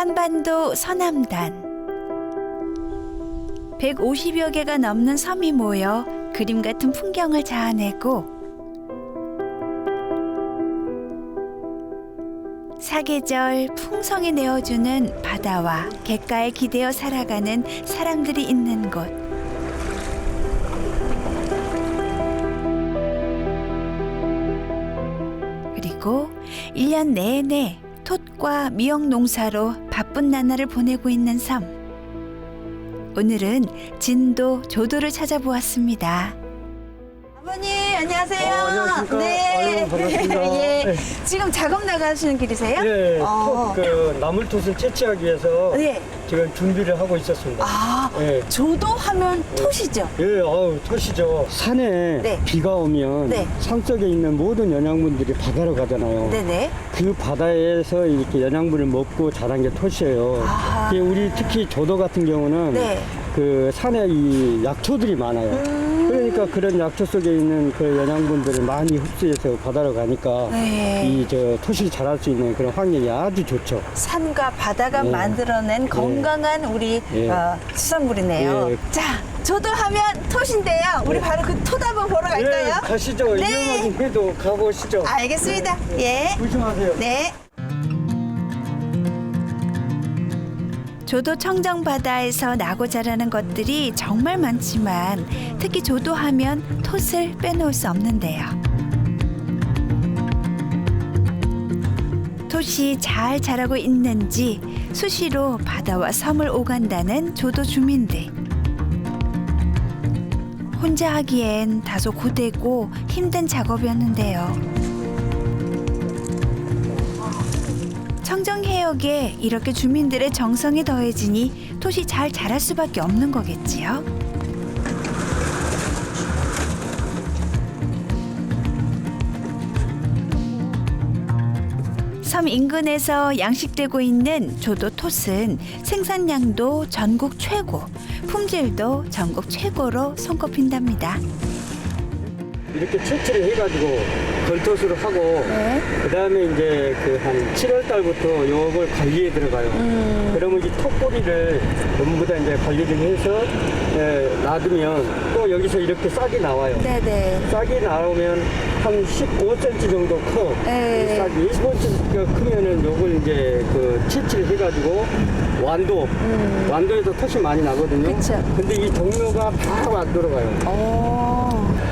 한반도 서남단 150여 개가 넘는 섬이 모여 그림 같은 풍경을 자아내고 사계절 풍성이 내어주는 바다와 갯가에 기대어 살아가는 사람들이 있는 곳. 그리고 일년 내내 톳과 미역 농사로 바쁜 나날을 보내고 있는 섬. 오늘은 진도 조도를 찾아보았습니다. 아버님 안녕하세요. 어, 안녕하십니까. 네. 아유, 반갑습니다. 예. 네. 지금 작업 나가시는 길이세요? 예, 어. 톡, 그 나물톳을 채취하기 위해서 네. 지금 준비를 하고 있었습니다. 아, 예. 조도하면 톳이죠. 예, 아우, 톳이죠. 산에 네. 비가 오면 네. 산 속에 있는 모든 영양분들이 바다로 가잖아요. 네네. 그 바다에서 이렇게 영양분을 먹고 자란 게 톳이에요. 이게 우리 특히 조도 같은 경우는 네. 그 산에 이 약초들이 많아요. 음. 그러니까 그런 약초 속에 있는 그 영양분들을 많이 흡수해서 바다로 가니까 네. 이저 톳이 자랄 수 있는 그런 환경이 아주 좋죠. 산과 바다가 예. 만들어낸 건강한 우리 예. 어, 수산물이네요. 예. 자, 조도하면 톳인데요. 우리 바로 그톳 한번 보러 갈까요? 예, 가시죠. 네. 위험하긴 해도 가보시죠. 알겠습니다. 예. 조심하세요. 네. 조도 청정 바다에서 나고 자라는 것들이 정말 많지만 특히 조도하면 톳을 빼놓을 수 없는데요. 톳이 잘 자라고 있는지 수시로 바다와 섬을 오간다는 조도 주민들. 혼자 하기엔 다소 고되고 힘든 작업이었는데요. 청정 해역에 이렇게 주민들의 정성이 더해지니 톳이 잘 자랄 수밖에 없는 거겠지요. 섬 인근에서 양식되고 있는 조도 톳은 생산량도 전국 최고, 품질도 전국 최고로 손꼽힌답니다. 이렇게 채취를 해가지고 걸톳으로 하고 네. 그 다음에 이제 그 한 7월 달부터 요걸 관리에 들어가요. 음. 그러면 이 턱꼬리를 전부 다 이제 관리를 해서 예, 놔두면 또 여기서 이렇게 싹이 나와요. 네네. 싹이 나오면 한 15cm 정도 커. 네. 이 싹이 15cm가 크면은 요걸 이제 그 채취를 해가지고 완도, 완도에서 톳이 많이 나거든요. 음. 그쵸. 근데 이 종묘가 다 완도로 가요. 오.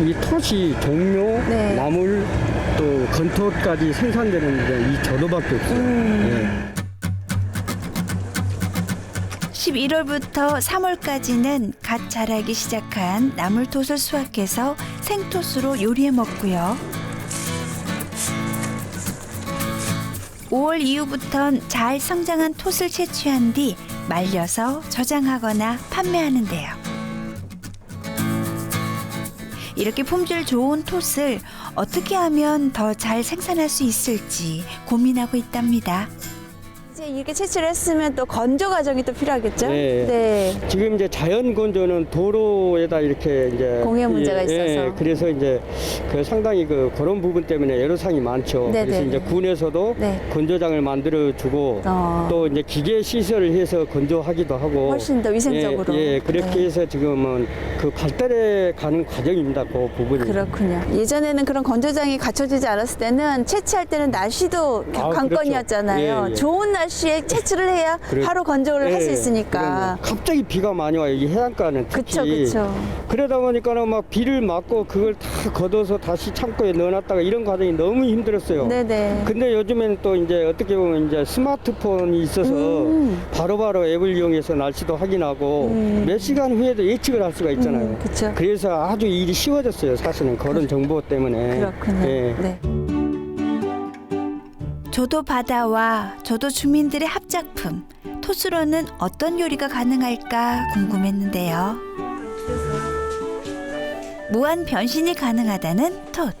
이 톳이 종묘, 네. 나물, 또 건톳까지 생산되는 게 이 저도밖에 없어요. 음. 예. 11월부터 3월까지는 갓 자라기 시작한 나물톳을 수확해서 생톳으로 요리해 먹고요. 5월 이후부턴 잘 성장한 톳을 채취한 뒤 말려서 저장하거나 판매하는데요. 이렇게 품질 좋은 톳을 어떻게 하면 더 잘 생산할 수 있을지 고민하고 있답니다. 이제 이렇게 채취를 했으면 또 건조 과정이 또 필요하겠죠? 네. 네. 지금 이제 자연 건조는 도로에다 이렇게 이제 공해 문제가 예, 예, 있어서. 그래서 이제 그 상당히 그 그런 부분 때문에 애로사항이 많죠. 네, 그래서 네, 이제 네. 군에서도 네. 건조장을 만들어 주고 어. 또 이제 기계 시설을 해서 건조하기도 하고 훨씬 더 위생적으로. 예, 예, 그렇게 네. 해서 지금은 그 발달해 가는 과정입니다. 그 부분이. 그렇군요. 예전에는 그런 건조장이 갖춰지지 않았을 때는 채취할 때는 날씨도 아, 관건이었잖아요. 그렇죠. 예, 예. 좋은 날씨 에 채취를 해야 그래- 하루 건조를 할 수 예, 있으니까. 그럼요. 갑자기 비가 많이 와요. 이 해안가는 특히. 그쵸, 그쵸. 그러다 보니까는 막 비를 맞고 그걸 다 걷어서 다시 창고에 넣어놨다가 이런 과정이 너무 힘들었어요. 네네. 근데 요즘에는 또 이제 어떻게 보면 이제 스마트폰이 있어서 음. 바로바로 앱을 이용해서 날씨도 확인하고 음. 몇 시간 후에도 예측을 할 수가 있잖아요. 음, 그쵸. 그래서 아주 일이 쉬워졌어요. 사실은 그런 정보 때문에. 그렇군요. 예. 네. 조도 바다와 조도 주민들의 합작품 톳으로는 어떤 요리가 가능할까 궁금했는데요. 무한 변신이 가능하다는 톳.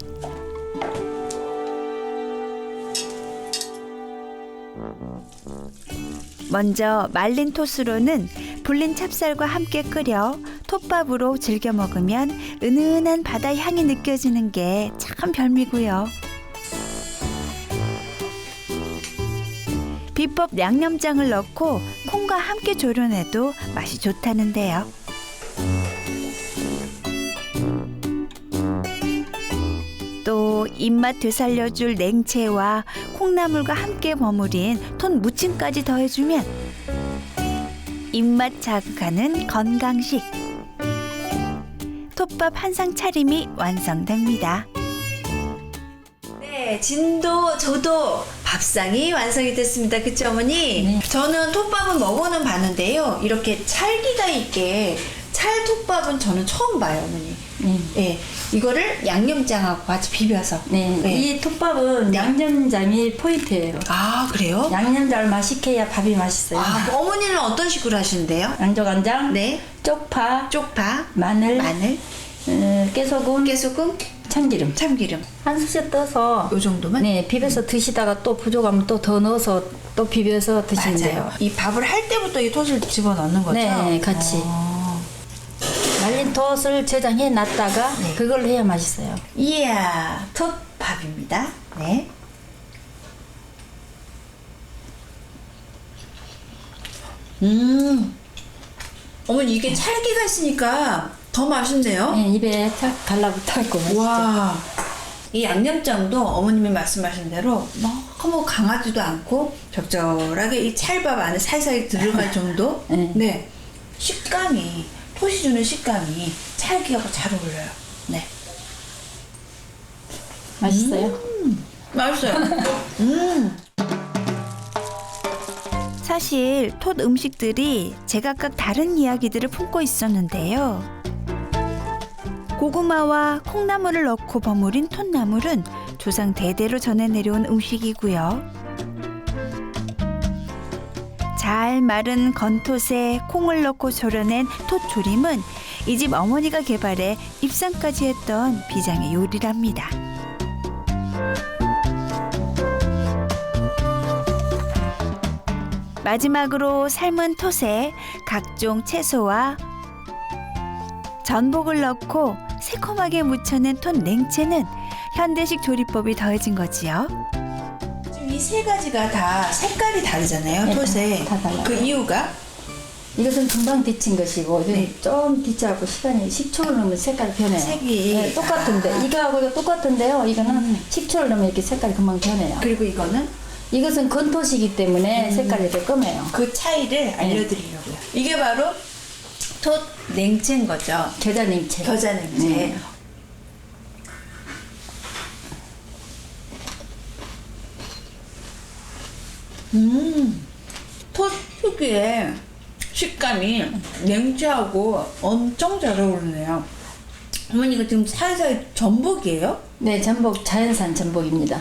먼저 말린 톳으로는 불린 찹쌀과 함께 끓여 톳밥으로 즐겨 먹으면 은은한 바다 향이 느껴지는 게 참 별미고요. 비법 양념장을 넣고 콩과 함께 조련해도 맛이 좋다는데요. 또 입맛 되살려줄 냉채와 콩나물과 함께 버무린 톤 무침까지 더해주면 입맛 자극하는 건강식 톱밥 한 상 차림이 완성됩니다. 네, 진도 저도 밥상이 완성이 됐습니다. 그쵸 어머니? 네. 저는 톱밥은 먹어는 봤는데요. 이렇게 찰기가 있게 찰톱밥은 저는 처음 봐요, 어머니. 네. 예, 이거를 양념장하고 같이 비벼서. 네. 네. 이 톱밥은 양념장이 포인트예요. 아 그래요? 양념장을 맛있게 해야 밥이 맛있어요. 아, 그 어머니는 어떤 식으로 하시는데요? 양조간장, 네, 쪽파, 쪽파, 마늘, 마늘, 어, 깨소금, 깨소금, 참기름 참기름. 한 수저 떠서 요 정도만? 네 비벼서 드시다가 또 부족하면 또 더 넣어서 또 비벼서 드시면 맞아요. 돼요. 이 밥을 할 때부터 이 톳을 집어 넣는 거죠? 네, 같이. 어. 말린 톳을 저장해 놨다가 네. 그걸로 해야 맛있어요. 이야, 톳밥입니다. 네. 음. 어머니 이게 찰기가 있으니까 더 맛있네요. 네, 입에 탁 달라붙어 있고 맛있죠. 와. 이 양념장도 어머님이 말씀하신 대로 너무 강하지도 않고 적절하게 이 찰밥 안에 사이사이 들어갈 정도? 네. 네. 식감이, 토시 주는 식감이 찰기하고 잘 어울려요. 네. 맛있어요. 맛있어요. 음. 사실 톳 음식들이 제각각 다른 이야기들을 품고 있었는데요. 고구마와 콩나물을 넣고 버무린 톳나물은 조상 대대로 전해 내려온 음식이고요. 잘 마른 건톳에 콩을 넣고 졸여낸 톳조림은 이 집 어머니가 개발해 입상까지 했던 비장의 요리랍니다. 마지막으로 삶은 톳에 각종 채소와 전복을 넣고 새콤하게 무쳐낸 톳 냉채는 현대식 조리법이 더해진 거지요. 지금 이세 가지가 다 색깔이 다르잖아요. 네, 톳에. 다 달라요. 그 이유가 이것은 금방 데친 것이고 이건 네. 좀 데치하고 시간이 10초를 넣으면 색깔이 변해요. 색이. 네, 똑같은데 이거하고 이거 똑같은데요. 이거는 음. 10초를 넣으면 이렇게 색깔이 금방 변해요. 그리고 이거는 이것은 건토시기 때문에 음. 색깔이 이렇게 검해요. 그 차이를 알려드리려고요. 이게 바로 톳 냉채인 거죠. 겨자 냉채. 겨자 냉채. 음. 음, 톳 특유의 식감이 냉채하고 엄청 잘 어울리네요. 어머니 이거 지금 살살 전복이에요? 네, 전복 자연산 전복입니다.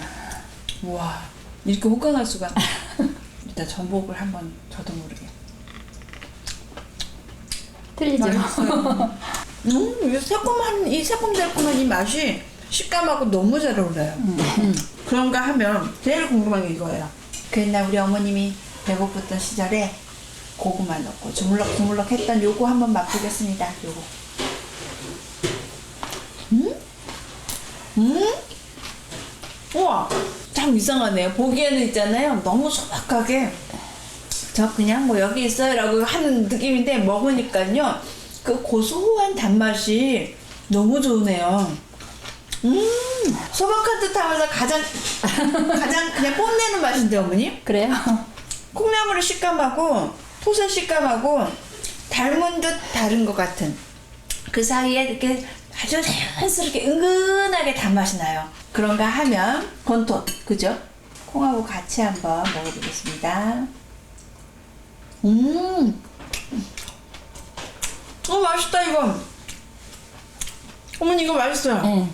우와, 이렇게 호강할 수가. 일단 전복을 한번 저도 모르게. 틀리죠? 음, 이 새콤한 이 새콤달콤한 이 맛이 식감하고 너무 잘 어울려요. 음. 그런가 하면 제일 궁금한 게 이거예요. 그날 우리 어머님이 배고팠던 시절에 고구마 넣고 주물럭 주물럭 했던 요거 한번 맛보겠습니다. 요거. 음? 음? 우와, 참 이상하네요. 보기에는 있잖아요. 너무 소박하게 저 그냥 뭐 여기 있어요라고 하는 느낌인데 먹으니까요 그 고소한 단맛이 너무 좋으네요. 음 소박한 듯하면서 가장 가장 그냥 뽐내는 맛인데 어머니 그래요? 콩나물의 식감하고 토의 식감하고 닮은 듯 다른 것 같은 그 사이에 이렇게 아주 자연스럽게 은근하게 단맛이 나요. 그런가 하면 건토 그죠? 콩하고 같이 한번 먹어보겠습니다. 음, 어 맛있다 이거. 어머니 이거 맛있어요. 네.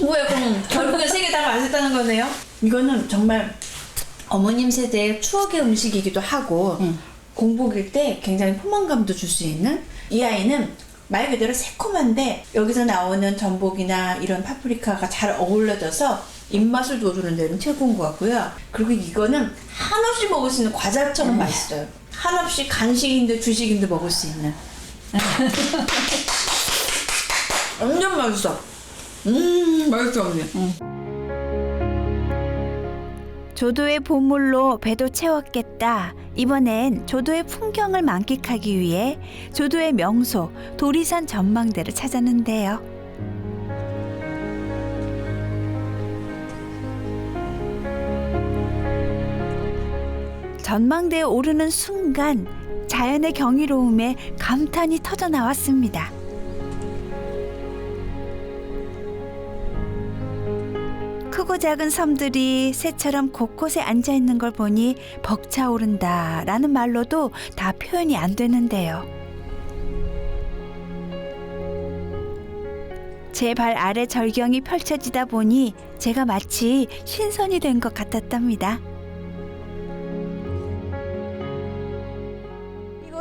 뭐야 그럼 결국에 세 개 다 맛있다는 거네요? 이거는 정말 어머님 세대의 추억의 음식이기도 하고 음. 공복일 때 굉장히 포만감도 줄 수 있는 이 아이는 말 그대로 새콤한데 여기서 나오는 전복이나 이런 파프리카가 잘 어울려져서 입맛을 돋우는 데는 최고인 것 같고요. 그리고 이거는 한없이 먹을 수 있는 과자처럼 맛있어요. 한없이 간식인데 주식인데 먹을 수 있는. 완전 맛있어. 음, 맛있어, 언니. 조도의 보물로 배도 채웠겠다. 이번엔 조도의 풍경을 만끽하기 위해 조도의 명소 도리산 전망대를 찾았는데요. 전망대에 오르는 순간 자연의 경이로움에 감탄이 터져 나왔습니다. 크고 작은 섬들이 새처럼 곳곳에 앉아 있는 걸 보니 벅차오른다 라는 말로도 다 표현이 안 되는데요. 제 발 아래 절경이 펼쳐지다 보니 제가 마치 신선이 된 것 같았답니다.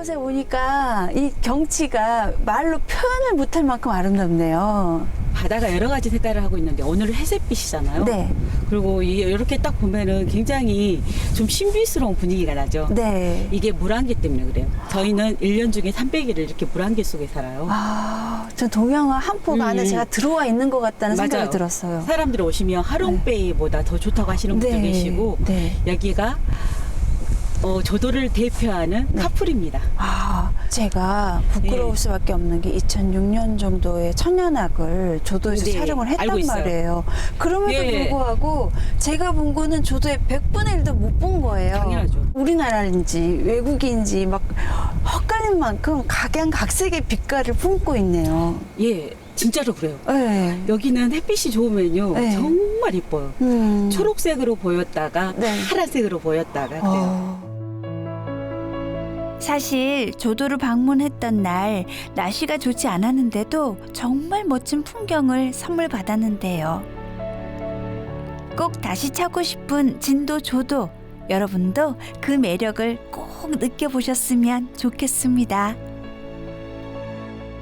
이곳에 오니까 이 경치가 말로 표현을 못할 만큼 아름답네요. 바다가 여러 가지 색깔을 하고 있는데 오늘은 회색빛이잖아요. 네, 그리고 이- 이렇게 딱 보면은 굉장히 좀 신비스러운 분위기가 나죠. 네. 이게 물안개 때문에 그래요. 저희는 1년 중에 300일을 이렇게 물안개 속에 살아요. 아, 전 동양화 한폭 음, 안에 음. 제가 들어와 있는 것 같다는 생각이 맞아요. 들었어요. 사람들이 오시면 하롱베이보다 더 좋다고 하시는 분도 계시고 네. 여기가 어, 조도를 대표하는 네. 카풀입니다. 아, 제가 부끄러울 네. 수밖에 없는 게 2006년 정도에 천연악을 조도에서 네, 촬영을 알고 했단 있어요. 말이에요. 그럼에도 예. 불구하고 제가 본 거는 조도의 100분의 1도 못 본 거예요. 당연하죠. 우리나라인지 외국인지 막 헛갈릴 만큼 각양각색의 빛깔을 품고 있네요. 예, 진짜로 그래요. 네. 여기는 햇빛이 좋으면요 네. 정말 이뻐요. 음. 초록색으로 보였다가 네. 파란색으로 보였다가 그래요. 어. 사실 조도를 방문했던 날 날씨가 좋지 않았는데도 정말 멋진 풍경을 선물 받았는데요. 꼭 다시 찾고 싶은 진도 조도 여러분도 그 매력을 꼭 느껴보셨으면 좋겠습니다.